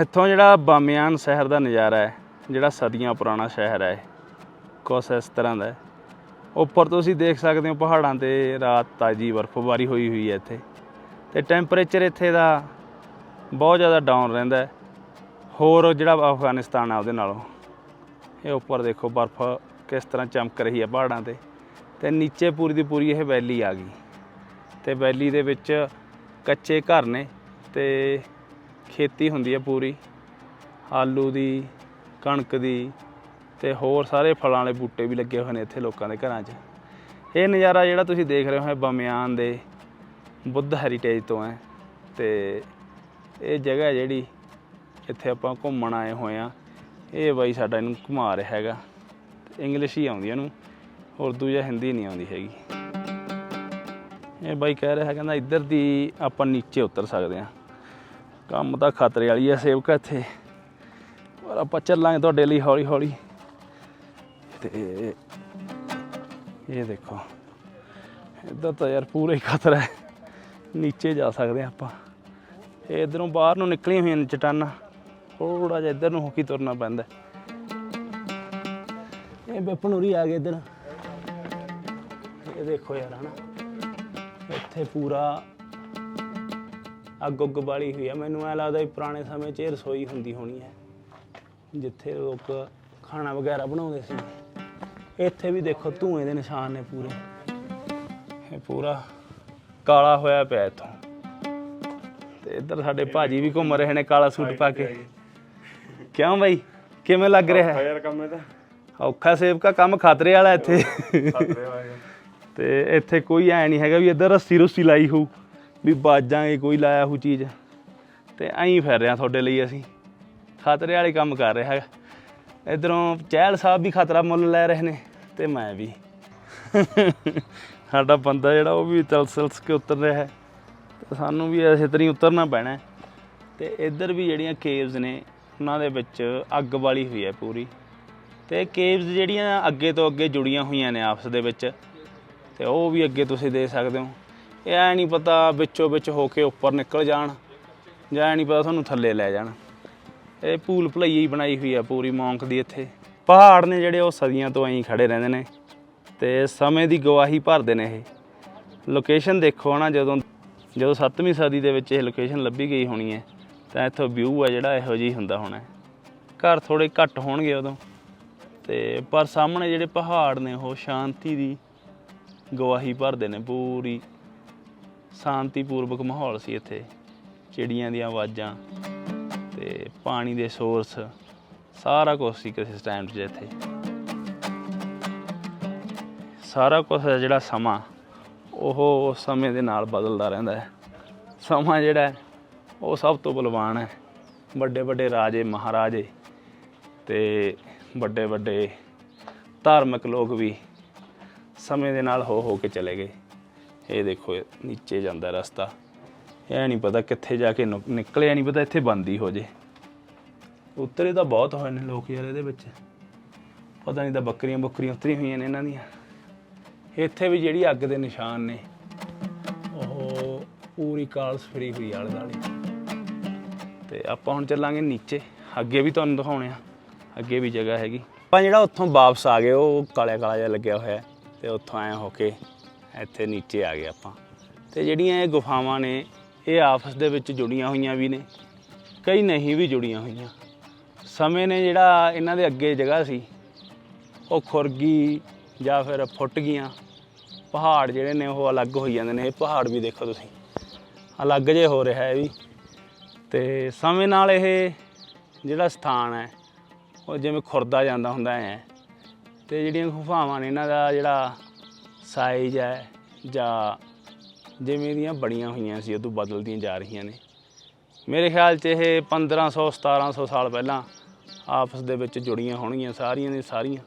ਇੱਥੋਂ ਜਿਹੜਾ ਬਾਮਿਆਨ ਸ਼ਹਿਰ ਦਾ ਨਜ਼ਾਰਾ ਹੈ, ਜਿਹੜਾ ਸਦੀਆਂ ਪੁਰਾਣਾ ਸ਼ਹਿਰ ਹੈ, ਕੁਛ ਇਸ ਤਰ੍ਹਾਂ ਦਾ ਹੈ। ਉੱਪਰ ਤੁਸੀਂ ਦੇਖ ਸਕਦੇ ਹੋ ਪਹਾੜਾਂ ਤੇ ਰਾਤ ਤਾਜੀ ਬਰਫ਼ਬਾਰੀ ਹੋਈ ਹੋਈ ਹੈ ਇੱਥੇ। ਤੇ ਟੈਂਪਰੇਚਰ ਇੱਥੇ ਦਾ ਬਹੁਤ ਜ਼ਿਆਦਾ ਡਾਊਨ ਰਹਿੰਦਾ ਹੈ। ਹੋਰ ਜਿਹੜਾ ਅਫਗਾਨਿਸਤਾਨ ਆ ਉਹਦੇ ਨਾਲੋਂ। ਇਹ ਉੱਪਰ ਦੇਖੋ ਬਰਫ਼ ਕਿਸ ਤਰ੍ਹਾਂ ਚਮਕ ਰਹੀ ਹੈ ਪਹਾੜਾਂ ਤੇ। ਤੇ ਨੀਚੇ ਪੂਰੀ ਦੀ ਪੂਰੀ ਇਹ ਵੈਲੀ ਆ ਗਈ। ਤੇ ਵੈਲੀ ਦੇ ਵਿੱਚ ਕੱਚੇ ਘਰ ਨੇ ਤੇ ਖੇਤੀ ਹੁੰਦੀ ਹੈ ਪੂਰੀ। ਆਲੂ ਦੀ, ਕਣਕ ਦੀ ਤੇ ਹੋਰ ਸਾਰੇ ਫਲਾਂ ਵਾਲੇ ਬੂਟੇ ਵੀ ਲੱਗੇ ਹੋਏ ਨੇ ਇੱਥੇ ਲੋਕਾਂ ਦੇ ਘਰਾਂ 'ਚ। ਇਹ ਨਜ਼ਾਰਾ ਜਿਹੜਾ ਤੁਸੀਂ ਦੇਖ ਰਹੇ ਹੋ ਇਹ ਬਮਿਆਨ ਦੇ ਬੁੱਧ ਹੈਰੀਟੇਜ ਤੋਂ ਹੈ ਤੇ ਇਹ ਜਗ੍ਹਾ ਜਿਹੜੀ ਇੱਥੇ ਆਪਾਂ ਘੁੰਮਣ ਆਏ ਹੋਏ ਆ ਇਹ ਬਾਈ ਸਾਡਾ ਇਹਨੂੰ ਘੁਮਾ ਰਿਹਾ ਹੈਗਾ। ਇੰਗਲਿਸ਼ ਹੀ ਆਉਂਦੀ ਇਹਨੂੰ, ਉਰਦੂ ਜਾਂ ਹਿੰਦੀ ਨਹੀਂ ਆਉਂਦੀ ਹੈਗੀ। ਇਹ ਬਾਈ ਕਹਿ ਰਿਹਾ ਕਹਿੰਦਾ ਇੱਧਰ ਦੀ ਆਪਾਂ ਨੀਚੇ ਉਤਰ ਸਕਦੇ ਆ ਕੰਮ ਤਾਂ ਖਤਰੇ ਵਾਲੀ ਹੈ ਸੇਵਕਾ ਇੱਥੇ। ਪਰ ਆਪਾਂ ਚੱਲਾਂਗੇ ਤੁਹਾਡੇ ਲਈ ਹੌਲੀ ਹੌਲੀ। ਤੇ ਇਹ ਦੇਖੋ, ਇੱਧਰ ਤਾਂ ਯਾਰ ਪੂਰਾ ਹੀ ਖਤਰਾ ਹੈ। ਨੀਚੇ ਜਾ ਸਕਦੇ ਹਾਂ ਆਪਾਂ। ਇਹ ਇਧਰੋਂ ਬਾਹਰ ਨੂੰ ਨਿਕਲੀਆਂ ਹੋਈਆਂ ਨੇ ਚਟਾਨਾਂ। ਥੋੜਾ ਜਿਹਾ ਇੱਧਰ ਨੂੰ ਹੋ ਕੇ ਤੁਰਨਾ ਪੈਂਦਾ। ਇਹ ਬੇਪਨੂਰੀ ਆ ਗਏ ਇੱਧਰ। ਇਹ ਦੇਖੋ ਯਾਰ ਹਨਾ। ਇੱਥੇ ਪੂਰਾ ਅੱਗ ਉੱਗ ਬਾਲੀ ਹੋਈ ਆ। ਮੈਨੂੰ ਐ ਲੱਗਦਾ ਵੀ ਪੁਰਾਣੇ ਸਮੇਂ 'ਚ ਇਹ ਰਸੋਈ ਹੁੰਦੀ ਹੋਣੀ ਹੈ ਜਿੱਥੇ ਲੋਕ ਖਾਣਾ ਵਗੈਰਾ ਬਣਾਉਂਦੇ ਸੀ। ਇੱਥੇ ਵੀ ਦੇਖੋ ਧੂਏ ਦੇ ਨਿਸ਼ਾਨ ਨੇ ਪੂਰੇ। ਇਹ ਪੂਰਾ ਕਾਲਾ ਹੋਇਆ ਪਿਆ ਇੱਥੋਂ। ਤੇ ਇੱਧਰ ਸਾਡੇ ਭਾਜੀ ਵੀ ਘੁੰਮ ਰਹੇ ਨੇ ਕਾਲਾ ਸੂਟ ਪਾ ਕੇ। ਕਿਉਂ ਬਾਈ? ਕਿਵੇਂ ਲੱਗ ਰਿਹਾ? ਹੈ ਯਾਰ ਕੰਮ ਇਹਦਾ ਔਖਾ ਸੇਵਕਾ ਕੰਮ ਖਤਰੇ ਵਾਲਾ ਇੱਥੇ। ਤੇ ਇੱਥੇ ਕੋਈ ਐ ਨਹੀਂ ਹੈਗਾ ਵੀ ਇੱਧਰ ਰੱਸੀ ਰੁੱਸੀ ਲਾਈ ਹੋਊ। ਵੀ ਬਾਜਾਂਗੇ ਕੋਈ ਲਾਇਆ ਹੋਊ ਚੀਜ਼। ਤੇ ਐਂ ਫਿਰ ਰਿਆਂ ਤੁਹਾਡੇ ਲਈ ਅਸੀਂ। ਖਤਰੇ ਵਾਲੇ ਕੰਮ ਕਰ ਰਿਹਾ ਹੈਗਾ। ਇਧਰੋਂ ਚਹਿਲ ਸਾਹਿਬ ਵੀ ਖਤਰਾ ਮੁੱਲ ਲੈ ਰਹੇ ਨੇ ਤੇ ਮੈਂ ਵੀ। ਸਾਡਾ ਬੰਦਾ ਜਿਹੜਾ ਉਹ ਵੀ ਤਲਸਲਸ ਕੇ ਉਤਰ ਰਿਹਾ ਹੈ। ਤੇ ਸਾਨੂੰ ਵੀ ਇਸੇ ਤਰ੍ਹਾਂ ਉਤਰਨਾ ਪੈਣਾ ਹੈ। ਤੇ ਇੱਧਰ ਵੀ ਜਿਹੜੀਆਂ ਕੇਵਸ ਨੇ, ਉਹਨਾਂ ਦੇ ਵਿੱਚ ਅੱਗ ਵਾਲੀ ਹੋਈ ਹੈ ਪੂਰੀ। ਤੇ ਕੇਵਸ ਜਿਹੜੀਆਂ ਅੱਗੇ ਤੋਂ ਅੱਗੇ ਜੁੜੀਆਂ ਹੋਈਆਂ ਨੇ ਆਪਸ ਦੇ ਵਿੱਚ, ਤੇ ਉਹ ਵੀ ਅੱਗੇ ਤੁਸੀਂ ਦੇ ਸਕਦੇ ਹੋ। ਇਹ ਐ ਨਹੀਂ ਪਤਾ ਵਿੱਚੋਂ ਵਿੱਚ ਹੋ ਕੇ ਉੱਪਰ ਨਿਕਲ ਜਾਣ ਜਾਂ ਐ ਨਹੀਂ ਪਤਾ ਤੁਹਾਨੂੰ ਥੱਲੇ ਲੈ ਜਾਣ। ਇਹ ਪੂਲ ਭਲਈਆ ਹੀ ਬਣਾਈ ਹੋਈ ਆ ਪੂਰੀ ਮੌਂਕ ਦੀ ਇੱਥੇ। ਪਹਾੜ ਨੇ ਜਿਹੜੇ ਉਹ ਸਦੀਆਂ ਤੋਂ ਐਂ ਖੜੇ ਰਹਿੰਦੇ ਨੇ ਤੇ ਸਮੇਂ ਦੀ ਗਵਾਹੀ ਭਰਦੇ ਨੇ ਇਹ। ਲੋਕੇਸ਼ਨ ਦੇਖੋ ਨਾ ਜਦੋਂ ਜਦੋਂ 7ਵੀਂ ਸਦੀ ਦੇ ਵਿੱਚ ਇਹ ਲੋਕੇਸ਼ਨ ਲੱਭੀ ਗਈ ਹੋਣੀ ਹੈ, ਤਾਂ ਇੱਥੋਂ ਵਿਊ ਆ ਜਿਹੜਾ ਇਹੋ ਜਿਹੀ ਹੁੰਦਾ ਹੋਣਾ ਘਰ ਥੋੜੇ ਘੱਟ ਹੋਣਗੇ ਉਦੋਂ। ਤੇ ਪਰ ਸਾਹਮਣੇ ਜਿਹੜੇ ਪਹਾੜ ਨੇ, ਉਹ ਸ਼ਾਂਤੀ ਦੀ ਗਵਾਹੀ ਭਰਦੇ ਨੇ ਪੂਰੀ। ਸ਼ਾਂਤੀਪੂਰਵਕ ਮਾਹੌਲ ਸੀ ਇੱਥੇ, ਚਿੜੀਆਂ ਦੀਆਂ ਆਵਾਜ਼ਾਂ ਤੇ ਪਾਣੀ ਦੇ ਸੋਰਸ ਸਾਰਾ ਕੁਝ ਸੀ ਕਿਸੇ ਟਾਈਮ 'ਚ ਇੱਥੇ। ਸਾਰਾ ਕੁਝ ਜਿਹੜਾ ਸਮਾਂ, ਉਹ ਉਸ ਸਮੇਂ ਦੇ ਨਾਲ ਬਦਲਦਾ ਰਹਿੰਦਾ ਹੈ। ਸਮਾਂ ਜਿਹੜਾ ਉਹ ਸਭ ਤੋਂ ਬਲਵਾਨ ਹੈ। ਵੱਡੇ ਵੱਡੇ ਰਾਜੇ, ਮਹਾਰਾਜੇ ਤੇ ਵੱਡੇ ਵੱਡੇ ਧਾਰਮਿਕ ਲੋਕ ਵੀ ਸਮੇਂ ਦੇ ਨਾਲ ਹੋ ਹੋ ਕੇ ਚਲੇ ਗਏ। ਇਹ ਦੇਖੋ, ਇਹ ਨੀਚੇ ਜਾਂਦਾ ਰਸਤਾ। ਇਹ ਨਹੀਂ ਪਤਾ ਕਿੱਥੇ ਜਾ ਕੇ ਨੁ- ਨਿਕਲਿਆ ਨਹੀਂ ਪਤਾ ਇੱਥੇ ਬੰਦ ਹੀ ਹੋ ਜੇ। ਉਤਰੇ ਤਾਂ ਬਹੁਤ ਹੋਏ ਨੇ ਲੋਕ ਯਾਰ ਇਹਦੇ ਵਿੱਚ। ਪਤਾ ਨਹੀਂ ਤਾਂ ਬੱਕਰੀਆਂ ਬੱਕਰੀਆਂ ਉਤਰੀਆਂ ਹੋਈਆਂ ਨੇ ਇਹਨਾਂ ਦੀਆਂ। ਇੱਥੇ ਵੀ ਜਿਹੜੀ ਅੱਗ ਦੇ ਨਿਸ਼ਾਨ ਨੇ, ਉਹ ਪੂਰੀ ਕਾਲਸ ਫਰੀ ਹੋਈ ਆਲੇ ਦੁਆਲੇ। ਤੇ ਆਪਾਂ ਹੁਣ ਚੱਲਾਂਗੇ ਨੀਚੇ। ਅੱਗੇ ਵੀ ਤੁਹਾਨੂੰ ਦਿਖਾਉਣੇ ਆ। ਅੱਗੇ ਵੀ ਜਗ੍ਹਾ ਹੈਗੀ। ਆਪਾਂ ਜਿਹੜਾ ਉੱਥੋਂ ਵਾਪਸ ਆ ਗਏ, ਉਹ ਕਾਲਿਆ ਕਾਲਾ ਜਿਹਾ ਲੱਗਿਆ ਹੋਇਆ ਹੈ। ਤੇ ਉੱਥੋਂ ਐ ਹੋ ਕੇ ਇੱਥੇ ਨੀਚੇ ਆ ਗਏ ਆਪਾਂ। ਤੇ ਜਿਹੜੀਆਂ ਇਹ ਗੁਫਾਵਾਂ ਨੇ, ਇਹ ਆਪਸ ਦੇ ਵਿੱਚ ਜੁੜੀਆਂ ਹੋਈਆਂ ਵੀ ਨੇ, ਕਈ ਨਹੀਂ ਵੀ ਜੁੜੀਆਂ ਹੋਈਆਂ। ਸਮੇਂ ਨੇ ਜਿਹੜਾ ਇਹਨਾਂ ਦੇ ਅੱਗੇ ਜਗ੍ਹਾ ਸੀ, ਉਹ ਖੁਰਗੀ ਜਾਂ ਫਿਰ ਫੁੱਟ ਗਈਆਂ। ਪਹਾੜ ਜਿਹੜੇ ਨੇ, ਉਹ ਅਲੱਗ ਹੋਈ ਜਾਂਦੇ ਨੇ। ਇਹ ਪਹਾੜ ਵੀ ਦੇਖੋ ਤੁਸੀਂ, ਅਲੱਗ ਜੇ ਹੋ ਰਿਹਾ ਹੈ ਵੀ। ਤੇ ਸਮੇਂ ਨਾਲ ਇਹ ਜਿਹੜਾ ਸਥਾਨ ਹੈ, ਉਹ ਜਿਵੇਂ ਖੁਰਦਾ ਜਾਂਦਾ ਹੁੰਦਾ ਹੈ ਤੇ ਜਿਹੜੀਆਂ ਗੁਫਾਵਾਂ ਨੇ, ਇਹਨਾਂ ਦਾ ਜਿਹੜਾ ਸਾਈਜ਼ ਹੈ ਜਾਂ ਜਿਵੇਂ ਦੀਆਂ ਬਣੀਆਂ ਹੋਈਆਂ ਸੀ ਉਹ ਤੋਂ ਬਦਲਦੀਆਂ ਜਾ ਰਹੀਆਂ ਨੇ। ਮੇਰੇ ਖਿਆਲ 'ਚ ਇਹ 1500 1700 ਸਾਲ ਪਹਿਲਾਂ ਆਪਸ ਦੇ ਵਿੱਚ ਜੁੜੀਆਂ ਹੋਣਗੀਆਂ ਸਾਰੀਆਂ ਦੀਆਂ ਸਾਰੀਆਂ।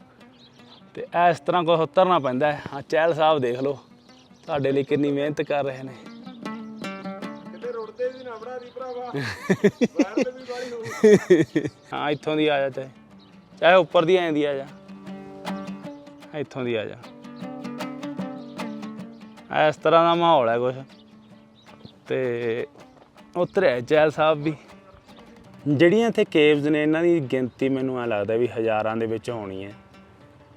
ਤੇ ਇਸ ਤਰ੍ਹਾਂ ਕੁਛ ਉਤਰਨਾ ਪੈਂਦਾ ਹੈ। ਆ ਚਹਿਲ ਸਾਹਿਬ ਦੇਖ ਲਓ ਤੁਹਾਡੇ ਲਈ ਕਿੰਨੀ ਮਿਹਨਤ ਕਰ ਰਹੇ ਨੇ। ਕਿਤੇ ਰੁੜਦੇ ਵੀ ਨਾ ਬਣਾ ਦੀ ਭਰਾਵਾ। ਹਾਂ ਇੱਥੋਂ ਦੀ ਆ ਜਾ ਚਾਹੇ। ਚਾਹੇ ਉੱਪਰ ਦੀ ਐਂ ਦੀ ਆ ਜਾ। ਇੱਥੋਂ ਦੀ ਆ ਜਾ। ਇਸ ਤਰ੍ਹਾਂ ਦਾ ਮਾਹੌਲ ਹੈ ਕੁਛ। ਤੇ ਉਤਰਿਆ ਚੈਲ ਸਾਹਿਬ ਵੀ। ਜਿਹੜੀਆਂ ਇੱਥੇ ਕੇਵਸ ਨੇ, ਇਹਨਾਂ ਦੀ ਗਿਣਤੀ ਮੈਨੂੰ ਐ ਲੱਗਦਾ ਵੀ ਹਜ਼ਾਰਾਂ ਦੇ ਵਿੱਚ ਹੋਣੀ ਹੈ।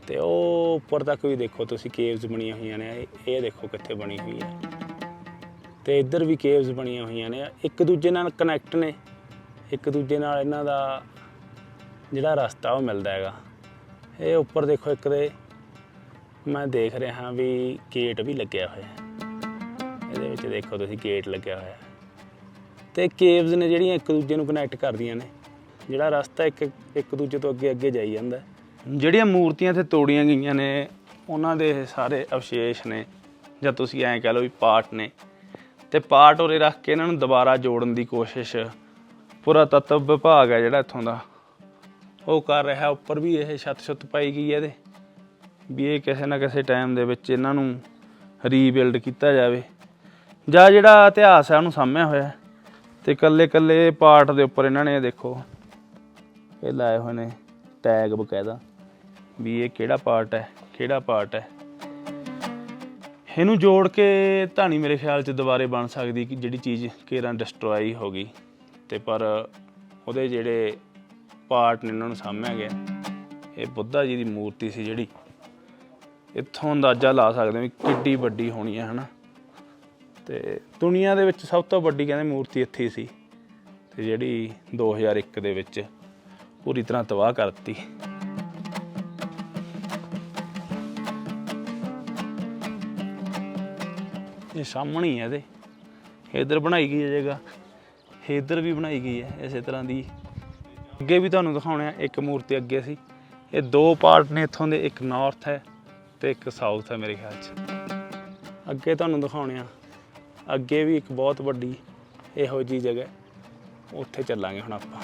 ਤੇ ਉਹ ਉੱਪਰ ਤੱਕ ਵੀ ਦੇਖੋ ਤੁਸੀਂ ਕੇਵਸ ਬਣੀਆਂ ਹੋਈਆਂ ਨੇ, ਇਹ- ਇਹ ਦੇਖੋ ਕਿੱਥੇ ਬਣੀ ਹੋਈ ਹੈ। ਤੇ ਇੱਧਰ ਵੀ ਕੇਵਸ ਬਣੀਆਂ ਹੋਈਆਂ ਨੇ, ਇੱਕ ਦੂਜੇ ਨਾਲ ਕਨੈਕਟ ਨੇ। ਇੱਕ ਦੂਜੇ ਨਾਲ ਇਹਨਾਂ ਦਾ ਜਿਹੜਾ ਰਸਤਾ ਉਹ ਮਿਲਦਾ ਹੈਗਾ। ਇਹ ਉੱਪਰ ਦੇਖੋ ਇੱਕ ਦੇ ਮੈਂ ਦੇਖ ਰਿਹਾ ਵੀ ਗੇਟ ਵੀ ਲੱਗਿਆ ਹੋਇਆ ਹੈ। ਇਹਦੇ ਵਿੱਚ ਦੇਖੋ ਤੁਸੀਂ ਗੇਟ ਲੱਗਿਆ ਹੋਇਆ ਹੈ। ਤੇ ਕੇਵਸ ਨੇ ਜਿਹੜੀਆਂ ਇੱਕ ਦੂਜੇ ਨੂੰ ਕਨੈਕਟ ਕਰਦੀਆਂ ਨੇ, ਜਿਹੜਾ ਰਸਤਾ ਇੱਕ ਇੱਕ ਦੂਜੇ ਤੋਂ ਅੱਗੇ ਅੱਗੇ ਜਾਈ ਜਾਂਦਾ ਜਿਹੜੀਆਂ ਮੂਰਤੀਆਂ ਇੱਥੇ ਤੋੜੀਆਂ ਗਈਆਂ ਨੇ, ਉਹਨਾਂ ਦੇ ਇਹ ਸਾਰੇ ਅਵਸ਼ੇਸ਼ ਨੇ, ਜਾਂ ਤੁਸੀਂ ਐਂ ਕਹਿ ਲਓ ਵੀ ਪਾਰਟ ਨੇ। ਤੇ ਪਾਰਟ ਉਰੇ ਰੱਖ ਕੇ ਇਹਨਾਂ ਨੂੰ ਦੁਬਾਰਾ ਜੋੜਨ ਦੀ ਕੋਸ਼ਿਸ਼, ਪੁਰਾਤੱਤਵ ਵਿਭਾਗ ਹੈ ਜਿਹੜਾ ਇੱਥੋਂ ਦਾ। ਉਹ ਕਰ ਰਿਹਾ, ਉੱਪਰ ਵੀ ਇਹ ਛੱਤ ਛੁੱਤ ਪਾਈ ਗਈ ਹੈ ਇਹਦੇ। ਵੀ ਇਹ ਕਿਸੇ ਨਾ ਕਿਸੇ ਟਾਈਮ ਦੇ ਵਿੱਚ ਇਹਨਾਂ ਨੂੰ ਰੀਬਿਲਡ ਕੀਤਾ ਜਾਵੇ। ਜਾਂ ਜਿਹੜਾ ਇਤਿਹਾਸ ਹੈ ਉਹਨੂੰ ਸਾਂਭਿਆ ਹੋਇਆ ਹੈ। ਤੇ ਕੱਲੇ ਕੱਲੇ ਪਾਰਟ ਦੇ ਉੱਪਰ ਇਹਨਾਂ ਨੇ ਦੇਖੋ, ਇਹ ਲਾਏ ਹੋਏ ਨੇ ਟੈਗ ਬਕਾਇਦਾ ਵੀ ਇਹ ਕਿਹੜਾ ਪਾਰਟ ਹੈ, ਕਿਹੜਾ ਪਾਰਟ ਹੈ। ਇਹਨੂੰ ਜੋੜ ਕੇ ਧਾਣੀ ਮੇਰੇ ਖਿਆਲ 'ਚ ਦੁਬਾਰੇ ਬਣ ਸਕਦੀ ਕਿ ਜਿਹੜੀ ਚੀਜ਼ ਕੇਰਾਂ ਡਿਸਟਰੋਏ ਹੋ ਗਈ। ਤੇ ਪਰ ਉਹਦੇ ਜਿਹੜੇ ਪਾਰਟ ਨੇ ਇਹਨਾਂ ਨੂੰ ਸਾਂਭਿਆ ਗਿਆ। ਇਹ ਬੁੱਧਾ ਜੀ ਦੀ ਮੂਰਤੀ ਸੀ ਜਿਹੜੀ ਇੱਥੋਂ ਅੰਦਾਜ਼ਾ ਲਾ ਸਕਦੇ ਹਾਂ ਵੀ ਕਿੱਡੀ ਵੱਡੀ ਹੋਣੀ ਹੈ, ਹਨਾ? ਤੇ ਦੁਨੀਆ ਦੇ ਵਿੱਚ ਸਭ ਤੋਂ ਵੱਡੀ ਕਹਿੰਦੇ ਮੂਰਤੀ ਇੱਥੇ ਹੀ ਸੀ, ਤੇ ਜਿਹੜੀ 2001 ਦੇ ਵਿੱਚ ਪੂਰੀ ਤਰ੍ਹਾਂ ਤਬਾਹ ਕਰਤੀ। ਇਹ ਸਾਹਮਣੇ ਹੀ ਹੈ ਇਹਦੇ। ਇਧਰ ਬਣਾਈ ਗਈ ਹੈ ਜਗ੍ਹਾ, ਇਧਰ ਵੀ ਬਣਾਈ ਗਈ ਹੈ, ਇਸੇ ਤਰ੍ਹਾਂ ਦੀ। ਅੱਗੇ ਵੀ ਤੁਹਾਨੂੰ ਦਿਖਾਉਣੇ ਆ, ਇੱਕ ਮੂਰਤੀ ਅੱਗੇ ਸੀ। ਇਹ ਦੋ ਪਾਰਟ ਨੇ ਇੱਥੋਂ ਦੇ, ਇੱਕ ਨਾਰਥ ਹੈ। ਤੇ ਇੱਕ ਸਾਊਥ ਹੈ ਮੇਰੇ ਖਿਆਲ 'ਚ। ਅੱਗੇ ਤੁਹਾਨੂੰ ਦਿਖਾਉਣੇ ਆ। ਅੱਗੇ ਵੀ ਇੱਕ ਬਹੁਤ ਵੱਡੀ ਇਹੋ ਜੀ ਜਗ੍ਹਾ ਉੱਥੇ ਚੱਲਾਂਗੇ ਹੁਣ ਆਪਾਂ।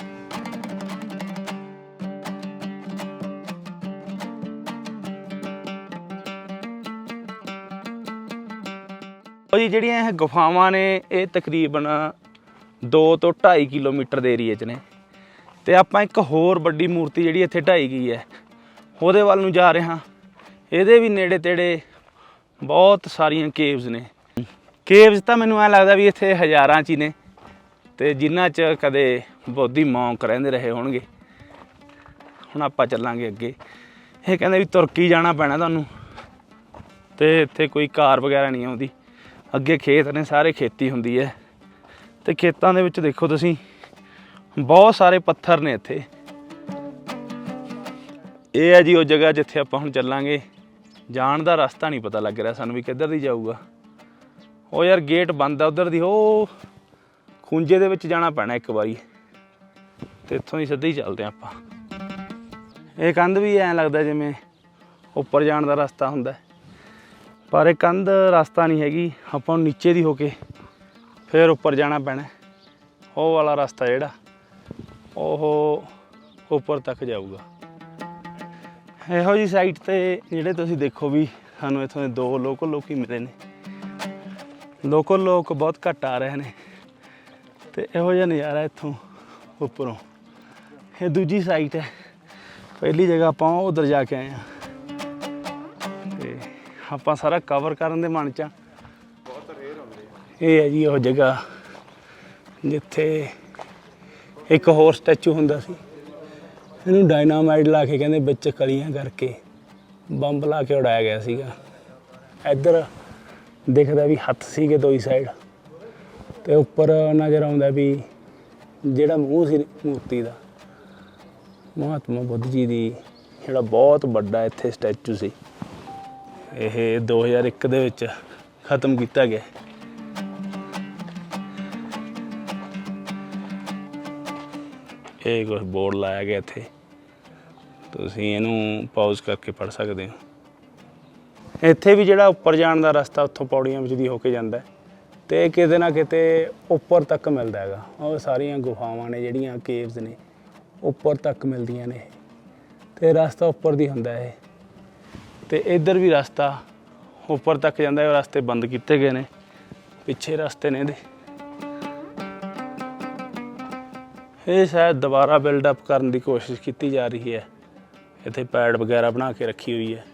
ਉਹ ਜੀ, ਜਿਹੜੀਆਂ ਇਹ ਗੁਫਾਵਾਂ ਨੇ, ਇਹ ਤਕਰੀਬਨ 2 ਤੋਂ 2.5 ਕਿਲੋਮੀਟਰ ਦੇ ਏਰੀਏ 'ਚ ਨੇ। ਤੇ ਆਪਾਂ ਇੱਕ ਹੋਰ ਵੱਡੀ ਮੂਰਤੀ ਜਿਹੜੀ ਇੱਥੇ ਢਾਈ ਗਈ ਹੈ, ਉਹਦੇ ਵੱਲ ਨੂੰ ਜਾ ਰਹੇ ਹਾਂ। ਇਹਦੇ ਵੀ ਨੇੜੇ ਤੇੜੇ ਬਹੁਤ ਸਾਰੀਆਂ ਕੇਵਸ ਨੇ। ਕੇਵਸ ਤਾਂ ਮੈਨੂੰ ਐ ਲੱਗਦਾ ਵੀ ਇੱਥੇ ਹਜ਼ਾਰਾਂ ਚ ਹੀ ਨੇ ਤੇ ਜਿਨ੍ਹਾਂ ਚ ਕਦੇ ਬੋਧੀ ਮੌਂਕ ਰਹਿੰਦੇ ਰਹੇ ਹੋਣਗੇ। ਹੁਣ ਆਪਾਂ ਚੱਲਾਂਗੇ ਅੱਗੇ। ਇਹ ਕਹਿੰਦੇ ਵੀ ਤੁਰਕੀ ਜਾਣਾ ਪੈਣਾ ਤੁਹਾਨੂੰ। ਤੇ ਇੱਥੇ ਕੋਈ ਕਾਰ ਵਗੈਰਾ ਨਹੀਂ ਆਉਂਦੀ। ਅੱਗੇ ਖੇਤ ਨੇ, ਸਾਰੇ ਖੇਤੀ ਹੁੰਦੀ ਹੈ। ਤੇ ਖੇਤਾਂ ਦੇ ਵਿੱਚ ਦੇਖੋ ਤੁਸੀਂ, ਬਹੁਤ ਸਾਰੇ ਪੱਥਰ ਨੇ ਇੱਥੇ। ਇਹ ਹੈ ਜੀ ਉਹ ਜਗ੍ਹਾ ਜਿੱਥੇ ਆਪਾਂ ਹੁਣ ਚੱਲਾਂਗੇ। ਜਾਣ ਦਾ ਰਸਤਾ ਨਹੀਂ ਪਤਾ ਲੱਗ ਰਿਹਾ ਸਾਨੂੰ ਵੀ ਕਿੱਧਰ ਦੀ ਜਾਊਗਾ। ਉਹ ਯਾਰ ਗੇਟ ਬੰਦ ਆ, ਉਧਰ ਦੀ ਉਹ ਖੁੰਝੇ ਦੇ ਵਿੱਚ ਜਾਣਾ ਪੈਣਾ ਇੱਕ ਵਾਰੀ। ਤੇ ਇੱਥੋਂ ਹੀ ਸਿੱਧੇ ਹੀ ਚੱਲਦੇ ਹਾਂ ਆਪਾਂ। ਇਹ ਕੰਧ ਵੀ ਐਂ ਲੱਗਦਾ ਜਿਵੇਂ ਉੱਪਰ ਜਾਣ ਦਾ ਰਸਤਾ ਹੁੰਦਾ ਪਰ ਇਹ ਕੰਧ ਰਸਤਾ ਨਹੀਂ ਹੈਗੀ, ਆਪਾਂ ਨੂੰ ਨੀਚੇ ਦੀ ਹੋ ਕੇ ਫਿਰ ਉੱਪਰ ਜਾਣਾ ਪੈਣਾ ਉਹ ਵਾਲਾ ਰਸਤਾ ਜਿਹੜਾ, ਉਹ ਉੱਪਰ ਤੱਕ ਜਾਊਗਾ। ਇਹੋ ਜੀ ਸਾਈਟ ਤੇ ਜਿਹੜੇ ਤੁਸੀਂ ਦੇਖੋ ਵੀ ਸਾਨੂੰ ਇੱਥੋਂ ਦੇ ਦੋ ਲੋਕਲ ਲੋਕ ਹੀ ਮਿਲੇ ਨੇ। ਲੋਕਲ ਲੋਕ ਬਹੁਤ ਘੱਟ ਆ ਰਹੇ ਨੇ ਤੇ ਇਹੋ ਜਿਹਾ ਨਜ਼ਾਰਾ ਇੱਥੋਂ ਉੱਪਰੋਂ। ਇਹ ਦੂਜੀ ਸਾਈਟ ਹੈ। ਪਹਿਲੀ ਜਗ੍ਹਾ ਆਪਾਂ ਉਧਰ ਜਾ ਕੇ ਆਏ ਆ ਤੇ ਆਪਾਂ ਸਾਰਾ ਕਵਰ ਕਰਨ ਦੇ ਮਨ ਚ ਆ। ਇਹ ਹੈ ਜੀ ਉਹ ਜਗ੍ਹਾ ਜਿੱਥੇ ਇੱਕ ਹੋਰ ਸਟੈਚੂ ਹੁੰਦਾ ਸੀ। ਇਹਨੂੰ ਡਾਇਨਾਮਾਈਟ ਲਾ ਕੇ ਕਹਿੰਦੇ ਵਿੱਚ ਕਲੀਆਂ ਕਰਕੇ ਬੰਬ ਲਾ ਕੇ ਉਡਾਇਆ ਗਿਆ ਸੀਗਾ। ਇੱਧਰ ਦਿਖਦਾ ਵੀ ਹੱਥ ਸੀਗੇ ਦੋਈ ਸਾਈਡ ਤੇ ਉੱਪਰ ਨਜ਼ਰ ਆਉਂਦਾ ਵੀ ਜਿਹੜਾ ਮੂੰਹ ਸੀ ਮੂਰਤੀ ਦਾ, ਮਹਾਤਮਾ ਬੁੱਧ ਜੀ ਦੀ ਜਿਹੜਾ ਬਹੁਤ ਵੱਡਾ ਇੱਥੇ ਸਟੈਚੂ ਸੀ। ਇਹ 2001 ਦੇ ਵਿੱਚ ਖਤਮ ਕੀਤਾ ਗਿਆ। ਇਹ ਕੁਝ ਬੋਰਡ ਲਾਇਆ ਗਿਆ ਇੱਥੇ। ਤੁਸੀਂ ਇਹਨੂੰ ਪਾਜ਼ ਕਰਕੇ ਪੜ ਸਕਦੇ ਹੋ। ਇੱਥੇ ਵੀ ਜਿਹੜਾ ਉੱਪਰ ਜਾਣ ਦਾ ਰਸਤਾ ਉੱਥੋਂ ਪੌੜੀਆਂ ਵਿੱਚ ਦੀ ਹੋ ਕੇ ਜਾਂਦਾ ਹੈ, ਤੇ ਕਿਤੇ ਨਾ ਕਿਤੇ ਉੱਪਰ ਤੱਕ ਮਿਲਦਾ ਹੈਗਾ। ਉਹ ਸਾਰੀਆਂ ਗੁਫਾਵਾਂ ਨੇ, ਜਿਹੜੀਆਂ ਕੇਵਸ ਨੇ, ਉੱਪਰ ਤੱਕ ਮਿਲਦੀਆਂ ਨੇ ਇਹ। ਤੇ ਰਸਤਾ ਉੱਪਰ ਦੀ ਹੁੰਦਾ ਹੈ ਤੇ ਇੱਧਰ ਵੀ ਰਸਤਾ ਉੱਪਰ ਤੱਕ ਜਾਂਦਾ ਹੈ ਰਸਤੇ ਬੰਦ ਕੀਤੇ ਗਏ ਨੇ। ਪਿੱਛੇ ਰਸਤੇ ਨੇ ਇਹਦੇ। ਇਹ ਸ਼ਾਇਦ ਦੁਬਾਰਾ ਬਿਲਡ ਅਪ ਕਰਨ ਦੀ ਕੋਸ਼ਿਸ਼ ਕੀਤੀ ਜਾ ਰਹੀ ਹੈ। ਇੱਥੇ ਪੈਡ ਵਗੈਰਾ ਬਣਾ ਕੇ ਰੱਖੀ ਹੋਈ ਹੈ।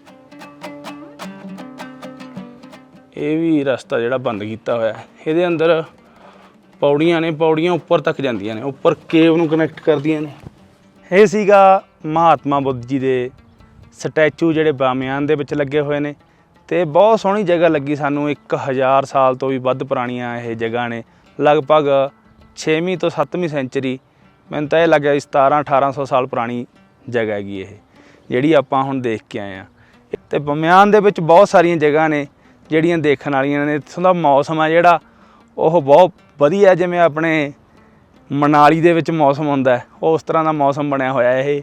ਇਹ ਵੀ ਰਸਤਾ ਜਿਹੜਾ ਬੰਦ ਕੀਤਾ ਹੋਇਆ ਹੈ। ਇਹਦੇ ਅੰਦਰ ਪੌੜੀਆਂ ਨੇ, ਪੌੜੀਆਂ ਉੱਪਰ ਤੱਕ ਜਾਂਦੀਆਂ ਨੇ, ਉੱਪਰ ਕੇਵ ਨੂੰ ਕਨੈਕਟ ਕਰਦੀਆਂ ਨੇ। ਇਹ ਸੀਗਾ ਮਹਾਤਮਾ ਬੁੱਧ ਜੀ ਦੇ ਸਟੈਚੂ ਜਿਹੜੇ ਬਾਮਿਆਨ ਦੇ ਵਿੱਚ ਲੱਗੇ ਹੋਏ ਨੇ ਤੇ ਬਹੁਤ ਸੋਹਣੀ ਜਗ੍ਹਾ ਲੱਗੀ ਸਾਨੂੰ। 1000 ਸਾਲ ਤੋਂ ਵੀ ਵੱਧ ਪੁਰਾਣੀਆਂ ਇਹ ਜਗ੍ਹਾ ਨੇ। ਲਗਭਗ 6ਵੀਂ ਤੋਂ 7ਵੀਂ ਸੈਂਚਰੀ, ਮੈਨੂੰ ਤਾਂ ਇਹ ਲੱਗਿਆ ਵੀ 17 1800 ਸਾਲ ਪੁਰਾਣੀ ਜਗ੍ਹਾ ਹੈਗੀ ਇਹ। ਜਿਹੜੀ ਆਪਾਂ ਹੁਣ ਦੇਖ ਕੇ ਆਏ ਆ। ਤੇ ਬਮਿਆਨ ਦੇ ਵਿੱਚ ਬਹੁਤ ਸਾਰੀਆਂ ਜਗ੍ਹਾ ਨੇ ਜਿਹੜੀਆਂ ਦੇਖਣ ਵਾਲੀਆਂ ਨੇ। ਇੱਥੋਂ ਦਾ ਮੌਸਮ ਆ ਜਿਹੜਾ, ਉਹ ਬਹੁਤ ਵਧੀਆ ਜਿਵੇਂ ਆਪਣੇ ਮਨਾਲੀ ਦੇ ਵਿੱਚ ਮੌਸਮ ਹੁੰਦਾ ਹੈ, ਉਸ ਤਰ੍ਹਾਂ ਦਾ ਮੌਸਮ ਬਣਿਆ ਹੋਇਆ ਇਹ।